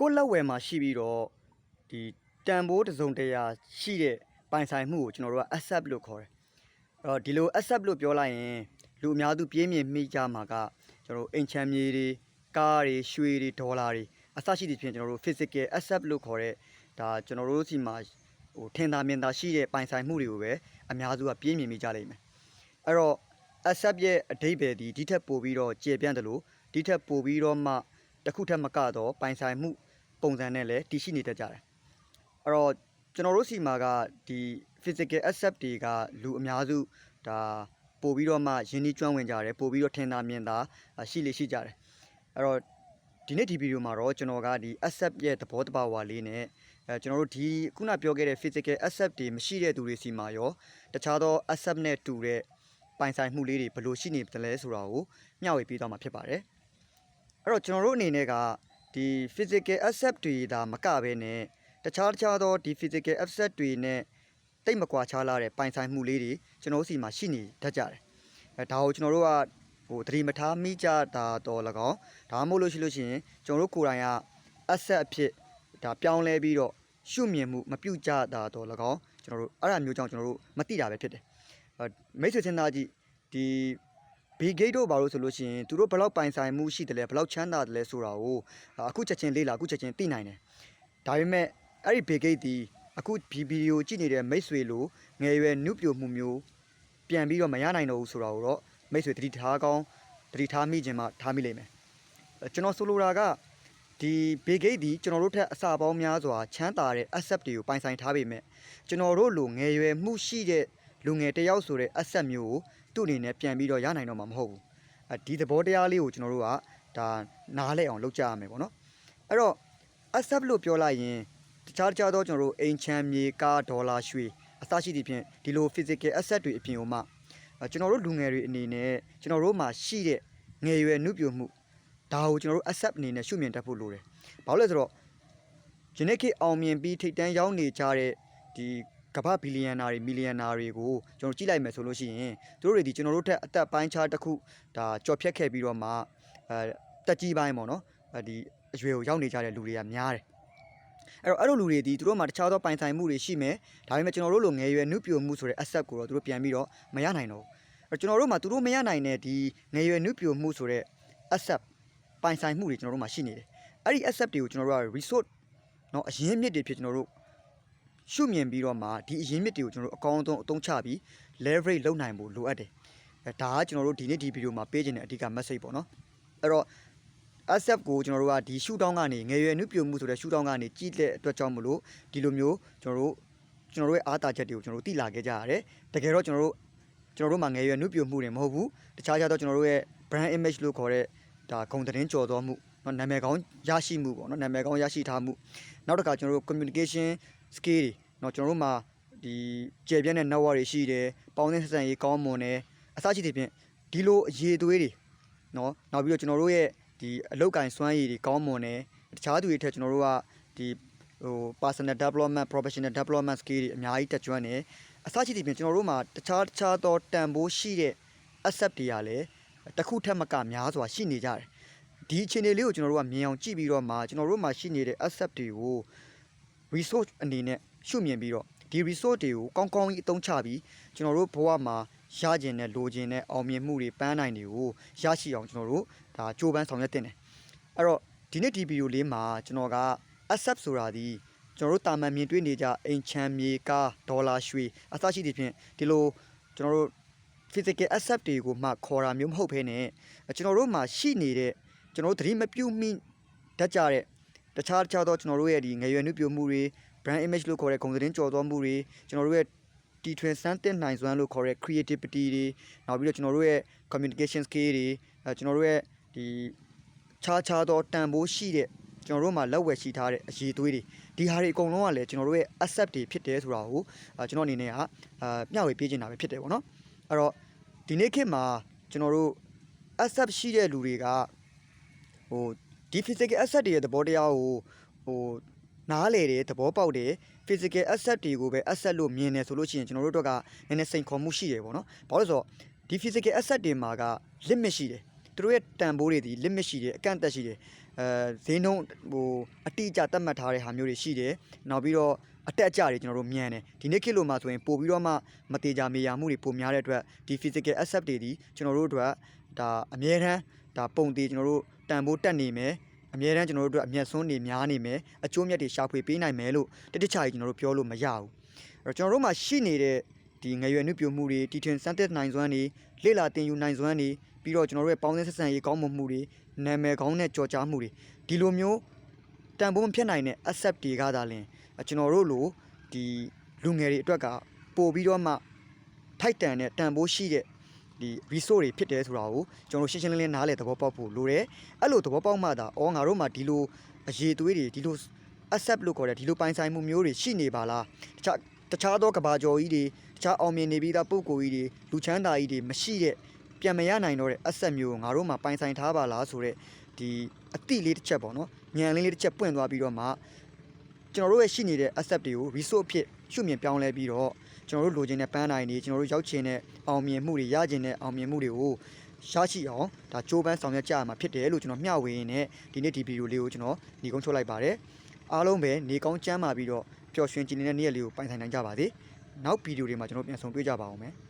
ကိုယ့်လက်ဝယ်မှာရှိပြီးတော့ဒီတန်ဖိုးတစ်စုံတရာရှိတဲ့ပိုင်ဆိုင်မှုကိုကျွန်တော်တို့က asset လို့ခေါ်တယ်အဲ့တော့ဒီလို asset လို့ပြောလိုက်ရင်လူအများစုပြင်းမြင်မိကြမှာကကျွန်တော်တို့အိမ်ချမ်းမြေတွေကားတွေရွှေတွေဒေါ်လာတွေအစရှိသဖြင့်ကျွန်တော်တို့ physical asset လို့ခေါ်တဲ့ဒါကျွန်တော်တို့စီမှာဟိုထင်သာမြင်သာရှိတဲ့ပိုင်ဆိုင်မှုတွေကိုပဲအများစုကပြင်းမြင်မိကြလိမ့်မယ်အဲ့တော့ asset ရဲ့အဓိပ္ပာယ်ဒီဒီထက်ပိုပြီးတော့ကျေပြန့်တယ်လို့ဒီထက်ပိုပြီးတော့မှတစ်ခုထက်မကတော့ပိုင်ဆိုင်မှု ပုံစံနဲ့လည်းတည်ရှိနေတတ်ကြတယ်အဲ့တော့ကျွန်တော်တို့စီမှာကဒီ physical asset တွေကလူအများစုဒါပို့ပြီးတော့မှယင်းနှီးကျွမ်းဝင်ကြတယ်ပို့ပြီးတော့ထင်သာမြင်သာရှိလေရှိကြတယ်အဲ့တော့ဒီနေ့ဒီဗီဒီယိုမှာတော့ကျွန်တော်ကဒီ asset ရဲ့သဘောတဘာဝလေးနဲ့အဲကျွန်တော်တို့ဒီခုနပြောခဲ့တဲ့ physical asset တွေမရှိတဲ့သူတွေစီမှာရောတခြားသော asset နဲ့တူတဲ့ပိုင်ဆိုင်မှုလေးတွေဘယ်လိုရှိနေတယ်လဲဆိုတာကိုမျှဝေပေးသွားမှာဖြစ်ပါတယ်အဲ့တော့ကျွန်တော်တို့အနေနဲ့က ဒီ physical asset တွေဒါမကဘဲနဲ့တခြားတခြားသောဒီ physical asset တွေနဲ့တိတ်မကွာခြားလာတဲ့ပိုင်ဆိုင်မှုလေးတွေကျွန်တော်တို့စီမှာရှိနေတတ်ကြတယ်အဲဒါကိုကျွန်တော်တို့ကဟိုသတိမထားမိကြတာတော့၎င်းဒါမှမဟုတ်လို့ရှိလို့ရှိရင်ကျွန်တော်တို့ကိုယ်တိုင်က asset အဖြစ်ဒါပြောင်းလဲပြီးတော့ရှုမြင်မှုမပြုတ်ကြတာတော့၎င်းကျွန်တော်တို့အဲ့ဒါမျိုးကြောင့်ကျွန်တော်တို့မသိတာပဲဖြစ်တယ်မိတ်ဆွေစဉ်းစားကြည့်ဒီ ဘီဂိတ်တို့ဘာလို့ဆိုလို့ရှိရင်သူတို့ဘယ်လောက်ပိုင်ဆိုင်မှုရှိတယ်လဲဘယ်လောက်ချမ်းသာတယ်လဲဆိုတာကိုအခုချက်ချင်းလေးလာအခုချက်ချင်းသိနိုင်တယ်ဒါပေမဲ့အဲ့ဒီဘီဂိတ်ဒီအခုဒီဗီဒီယိုကြည့်နေတဲ့မိတ်ဆွေလိုငယ်ရွယ်နုပြိုမှုမျိုးပြန်ပြီးတော့မရနိုင်တော့ဘူးဆိုတာကိုတော့မိတ်ဆွေတတိထားကောင်းတတိထားမိခြင်းမှထားမိလိမ့်မယ်အဲ့ကျွန်တော်ဆိုလိုတာကဒီဘေဂိတ်ဒီကျွန်တော်တို့ထက်အစာပေါင်းများစွာချမ်းသာတဲ့ asset တွေကိုပိုင်ဆိုင်ထားပေမဲ့ကျွန်တော်တို့လိုငယ်ရွယ်မှုရှိတဲ့လူငယ်တယောက်ဆိုတဲ့အဆက်မျိုးကို သူ့အနေနဲ့ပြန်ပြီးတော့ရနိုင်တော့မှာမဟုတ်ဘူးအဲဒီသဘောတရားလေးကိုကျွန်တော်တို့ကဒါနားလဲအောင်လုပ်ကြရမယ်ပေါ့နော်အဲ့တော့အဆက်လို့ပြောလိုက်ရင်တခြားတခြားသောကျွန်တော်တို့အိမ်ချမ်းမြေကားဒေါ်လာရွှေအစရှိသဖြင့်ဒီလို physical asset တွေအပြင်ဟိုမှအဲကျွန်တော်တို့လူငယ်တွေအနေနဲ့ကျွန်တော်တို့မှာရှိတဲ့ငယ်ရွယ်နှုတ်ပြမှုဒါကိုကျွန်တော်တို့ asset အနေနဲ့ရှုမြင်တတ်ဖို့လိုတယ်ဘာလို့လဲဆိုတော့ယနေ့ခေတ်အောင်မြင်ပြီးထိတ်တန်းရောက်နေကြတဲ့ဒီ ကမ္ဘာဘီလီယံနာတွေမီလီယံနာတွေကိုကျွန်တော်ကြည့်လိုက်မယ်ဆိုလို့ရှိရင်သူတို့တွေဒီကျွန်တော်တို့ထက်အသက်ပိုင်းခြားတစ်ခုဒါကြော်ဖြတ်ခဲ့ပြီးတော့မှအဲတက်ကြီးပိုင်းပေါ့နော်အဲဒီအရွယ်ကိုရောက်နေကြတဲ့လူတွေကများတယ်အဲ့တော့အဲ့လိုလူတွေဒီသူတို့မှာတခြားသောပိုင်ဆိုင်မှုတွေရှိမယ်ဒါပေမဲ့ကျွန်တော်တို့လိုငယ်ရွယ်နှုတ်ပြိုမှုဆိုတဲ့ asset ကိုတော့သူတို့ပြန်ပြီးတော့မရနိုင်တော့ဘူးအဲ့ကျွန်တော်တို့မှာသူတို့မရနိုင်တဲ့ဒီငယ်ရွယ်နှုတ်ပြိုမှုဆိုတဲ့ asset ပိုင်ဆိုင်မှုတွေကျွန်တော်တို့မှာရှိနေတယ်အဲ့ဒီ asset တွေကိုကျွန်တော်တို့က resource เนาะအရင်းမြစ်တွေဖြစ်ကျွန်တော်တို့ ရှုမြင်ပြီးတော့မှဒီအရင်းမြစ်တွေကိုကျွန်တော်တို့အကောင်းဆုံးအသုံးချပြီး leverage လုပ်နိုင်ဖို့လိုအပ်တယ်အဲဒါကကျွန်တော်တို့ဒီနေ့ဒီဗီဒီယိုမှာပေးခြင်းတဲ့အဓိက message ပေါ့နော်အဲ့တော့ asset ကိုကျွန်တော်တို့ကဒီ shoot down ကနေငယ်ရွယ်နှုတ်ပြမှုဆိုတဲ့ shoot down ကနေကြည့်တဲ့အတွက်ကြောင့်မလို့ဒီလိုမျိုးကျွန်တော်တို့ကျွန်တော်တို့ရဲ့အားတာချက်တွေကိုကျွန်တော်တို့သိလာခဲ့ကြရတယ်တကယ်တော့ကျွန်တော်တို့ကျွန်တော်တို့မှာငယ်ရွယ်နှုတ်ပြမှုတွေမဟုတ်ဘူးတခြားခြားတော့ကျွန်တော်တို့ရဲ့ brand image လို့ခေါ်တဲ့ဒါဂုံသတင်းကြော်သောမှုเนาะနာမည်ကောင်းရရှိမှုပေါ့เนาะနာမည်ကောင်းရရှိထားမှုနောက်တစ်ခါကျွန်တော်တို့ communication skill တွေ เนาะကျွန်တော်တို့မှာဒီကျေပြန့်တဲ့ network တွေရှိတယ်ပေါင်းသင်းဆက်ဆံရေးကောင်းမွန်တယ်အစရှိသဖြင့်ဒီလိုအရေးသွေးတွေเนาะနောက်ပြီးတော့ကျွန်တော်တို့ရဲ့ဒီအလောက်ကင်စွမ်းရည်တွေကောင်းမွန်တယ်တခြားသူတွေထက်ကျွန်တော်တို့ကဒီဟို personal development professional development skill တွေအများကြီးတက်ကြွနေအစရှိသဖြင့်ကျွန်တော်တို့မှာတခြားတခြားသောတန်ဖိုးရှိတဲ့ asset တွေကလည်းတစ်ခုထက်မကများစွာရှိနေကြတယ်ဒီအခြေအနေလေးကိုကျွန်တော်တို့ကမြင်အောင်ကြည့်ပြီးတော့မှကျွန်တော်တို့မှာရှိနေတဲ့ asset တွေကို resource အနေနဲ့ရှုမြင်ပြီးတော့ဒီ resource တွေကိုကောင်းကောင်းကြီးအသုံးချပြီးကျွန်တော်တို့ဘဝမှာရကျင်တဲ့လိုချင်တဲ့အောင်မြင်မှုတွေပန်းနိုင်တွေကိုရရှိအောင်ကျွန်တော်တို့ဒါကြိုးပမ်းဆောင်ရွက်တင်တယ်အဲ့တော့ဒီနေ့ဒီဗီဒီယိုလေးမှာကျွန်တော်က accept ဆိုတာဒီကျွန်တော်တို့တာမန်မြင်တွေ့နေကြအိမ်ချမ်းမြေကားဒေါ်လာရွှေအစရှိသဖြင့်ဒီလိုကျွန်တော်တို့ physical asset တွေကိုမှခေါ်တာမျိုးမဟုတ်ဘဲနဲ့ကျွန်တော်တို့မှာရှိနေတဲ့ကျွန်တော်တို့သတိမပြုမိတတ်ကြတဲ့ တခြားတခြားသောကျွန်တော်တို့ရဲ့ဒီငယ်ရွယ်နှုတ်ပြမှုတွေ brand image လို့ခေါ်တဲ့ဂုဏ်သတင်းကြော်သောမှုတွေကျွန်တော်တို့ရဲ့တီထွင်စမ်းသစ်နိုင်စွမ်းလို့ခေါ်တဲ့ creativity တွေနောက်ပြီးတော့ကျွန်တော်တို့ရဲ့ communication skill တွေအဲကျွန်တော်တို့ရဲ့ဒီခြားခြားသောတန်ဖိုးရှိတဲ့ကျွန်တော်တို့မှာလက်ဝယ်ရှိထားတဲ့အရေးသွေးတွေဒီဟာတွေအကုန်လုံးကလည်းကျွန်တော်တို့ရဲ့ asset တွေဖြစ်တယ်ဆိုတာကိုအာကျွန်တော်အနေနဲ့ကအာမျှဝေပေးချင်တာပဲဖြစ်တယ်ပေါ့နော်အဲ့တော့ဒီနေ့ခေတ်မှာကျွန်တော်တို့ asset ရှိတဲ့လူတွေကဟို ဒီ physical asset တွေရဲ့သဘောတရားကိုဟိုနားလေတယ်သဘောပေါက်တယ် physical asset တွေကိုပဲ asset လို့မြင်တယ်ဆိုလို့ရှိရင်ကျွန်တော်တို့တို့ကနည်းနည်းစိန်ခေါ်မှုရှိတယ်ပေါ့နော်ဘာလို့လဲဆိုတော့ဒီ physical asset တွေမှာက limit ရှိတယ်သူတို့ရဲ့တန်ဖိုးတွေဒီ limit ရှိတယ်အကန့်အသတ်ရှိတယ်အဲဈေးနှုန်းဟိုအတိအကျသတ်မှတ်ထားတဲ့ဟာမျိုးတွေရှိတယ်နောက်ပြီးတော့အတက်အကျတွေကျွန်တော်တို့မြန်တယ်ဒီနေ့ခေတ်လိုမှာဆိုရင်ပို့ပြီးတော့မှမတေချာမေးရမှုတွေပိုများတဲ့အတွက်ဒီ physical asset တွေဒီကျွန်တော်တို့အတွက်ဒါအမြဲတမ်းဒါပုံသေးကျွန်တော်တို့ တန်ဖိုးတက်နေမယ်အမြဲတမ်းကျွန်တော်တို့အတွက်အမျက်စွန်းတွေများနေမယ်အကျိုးမြတ်တွေရှာဖွေပေးနိုင်မယ်လို့တတိချာကြီးကျွန်တော်တို့ပြောလို့မရဘူးအဲ့တော့ကျွန်တော်တို့မှာရှိနေတဲ့ဒီငရွယ်နှုတ်ပြမှုတွေတီထွင်စမ်းသစ်နိုင်စွမ်းတွေလေ့လာတင်ယူနိုင်စွမ်းတွေပြီးတော့ကျွန်တော်တို့ရဲ့ပေါင်းစပ်ဆက်ဆံရေးကောင်းမွန်မှုတွေနာမည်ကောင်းတဲ့ကြော်ကြားမှုတွေဒီလိုမျိုးတန်ဖိုးမဖြစ်နိုင်တဲ့ asset တွေကသာလင်ကျွန်တော်တို့လိုဒီလူငယ်တွေအတွက်ကပို့ပြီးတော့မှထိုက်တန်တဲ့တန်ဖိုးရှိတဲ့ ဒီ resource တွေဖြစ်တယ်ဆိုတာကိုကျွန်တော်တို့ရှင်းရှင်းလင်းလင်းနားလည်သဘောပေါက်ဖို့လိုတယ်အဲ့လိုသဘောပေါက်မှသာအော်ငါတို့မှဒီလိုအရေးသွေးတွေဒီလို accept လို့ခေါ်တဲ့ဒီလိုပိုင်ဆိုင်မှုမျိုးတွေရှိနေပါလားတခြားတခြားသောကဘာကျော်ကြီးတွေတခြားအောင်မြင်နေပြီးသားပုံကိုကြီးတွေလူချမ်းသာကြီးတွေမရှိတဲ့ပြန်မရနိုင်တော့တဲ့ asset မျိုးကိုငါတို့မှပိုင်ဆိုင်ထားပါလားဆိုတော့ဒီအတိလေးတစ်ချက်ပေါ့နော်ဉာဏ်လေးလေးတစ်ချက်ပွင့်သွားပြီးတော့မှကျွန်တော်တို့ရဲ့ရှိနေတဲ့ asset တွေကို resource အဖြစ်ရှုမြင်ပြောင်းလဲပြီးတော့ကျွန်တော်တို့လိုချင်တဲ့ပန်းနိုင်တွေကျွန်တော်တို့ရောက်ချင်တဲ့ အောင်မြင်မှုတွေရချင်တဲ့အောင်မြင်မှုတွေကိုရရှိအောင်ဒါကြိုးပမ်းဆောင်ရွက်ကြရမှာဖြစ်တယ်လို့ကျွန်တော်မျှဝေရင်းနဲ့ဒီနေ့ဒီဗီဒီယိုလေးကိုကျွန်တော်ညီကုန်းချုပ်လိုက်ပါတယ်အားလုံးပဲနေကောင်းကျမ်းမာပြီးတော့ပျော်ရွှင်ကြည်နေတဲ့နေ့ရက်လေးကိုပိုင်ဆိုင်နိုင်ကြပါစေ။နောက်ဗီဒီယိုတွေမှာကျွန်တော်ပြန်ဆောင်တွေ့ကြပါအောင်မယ်။